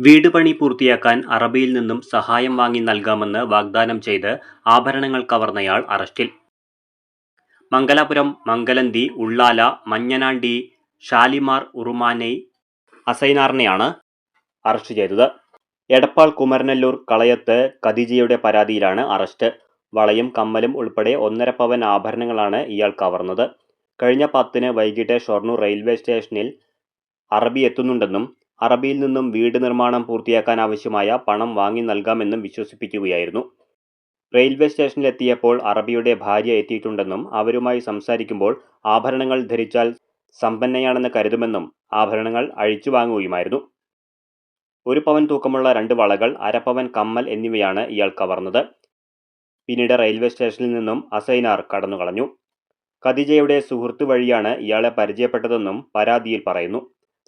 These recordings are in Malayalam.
വീട് പണി പൂർത്തിയാക്കാൻ അറബിയിൽ നിന്നും സഹായം വാങ്ങി നൽകാമെന്ന് വാഗ്ദാനം ചെയ്ത് ആഭരണങ്ങൾ കവർന്നയാൾ അറസ്റ്റിൽ. മംഗലാപുരം മംഗലന്തി ഉള്ളാല മഞ്ഞനാണ്ടി ഷാലിമാർ ഉറുമാനൈ അസൈനാറിനെയാണ് അറസ്റ്റ് ചെയ്തത്. എടപ്പാൾ കുമരനല്ലൂർ കളയത്ത് ഖദീജയുടെ പരാതിയിലാണ് അറസ്റ്റ്. വളയും കമ്മലും ഉൾപ്പെടെ ഒന്നര പവൻ ആഭരണങ്ങളാണ് ഇയാൾ കവർന്നത്. കഴിഞ്ഞ പത്തിന് വൈകിട്ട് ഷൊർണൂർ റെയിൽവേ സ്റ്റേഷനിൽ അറബി എത്തുന്നുണ്ടെന്നും അറബിയിൽ നിന്നും വീട് നിർമ്മാണം പൂർത്തിയാക്കാൻ ആവശ്യമായ പണം വാങ്ങി നൽകാമെന്നും വിശ്വസിപ്പിക്കുകയായിരുന്നു. റെയിൽവേ സ്റ്റേഷനിലെത്തിയപ്പോൾ അറബിയുടെ ഭാര്യ എത്തിയിട്ടുണ്ടെന്നും അവരുമായി സംസാരിക്കുമ്പോൾ ആഭരണങ്ങൾ ധരിച്ചാൽ സമ്പന്നയാണെന്ന് കരുതുമെന്നും ആഭരണങ്ങൾ അഴിച്ചു വാങ്ങുകയുമായിരുന്നു. ഒരു പവൻ തൂക്കമുള്ള രണ്ട് വളകൾ അരപ്പവൻ കമ്മൽ എന്നിവയാണ് ഇയാൾ കവർന്നത്. പിന്നീട് റെയിൽവേ സ്റ്റേഷനിൽ നിന്നും അസൈനാർ കടന്നുകളഞ്ഞു. ഖദീജയുടെ സുഹൃത്ത് വഴിയാണ് ഇയാളെ പരിചയപ്പെട്ടതെന്നും പരാതിയിൽ പറയുന്നു.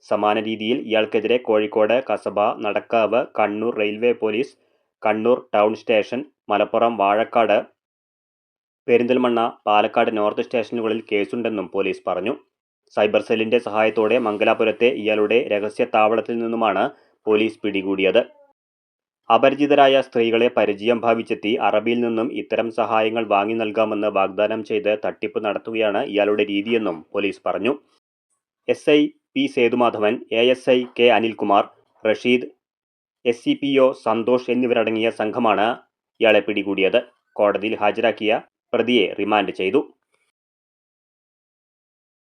സമാന രീതിയിൽ ഇയാൾക്കെതിരെ Kozhikode Kasaba Nadakkavu Kannur railway police Kannur town station Malappuram Vazhakkad Perinthalmanna Palakkad north സ്റ്റേഷനുകളിൽ കേസുണ്ടെന്നും പോലീസ് പറഞ്ഞു. സൈബർ സെല്ലിന്റെ സഹായത്തോടെ മംഗലാപുരത്തെ ഇയാളുടെ രഹസ്യ താവളത്തിൽ നിന്നുമാണ് പോലീസ് പിടികൂടിയത്. അപരിചിതരായ സ്ത്രീകളെ പരിചയം ഭാവിച്ചെത്തി അറബിയിൽ നിന്നും ഇത്തരം സഹായങ്ങൾ വാങ്ങി നൽകാമെന്ന് വാഗ്ദാനം ചെയ്ത് തട്ടിപ്പ് നടത്തുകയാണ് ഇയാളുടെ രീതിയെന്നും പോലീസ് പറഞ്ഞു. S I P. Sethumadhavan A. S. I. K. Anilkumar Rasheed S. C. P. O. Santhosh എന്നിവരടങ്ങിയ സംഘമാണ് ഇയാളെ പിടികൂടിയത്. കോടതിയിൽ ഹാജരാക്കിയ പ്രതിയെ റിമാൻഡ് ചെയ്തു.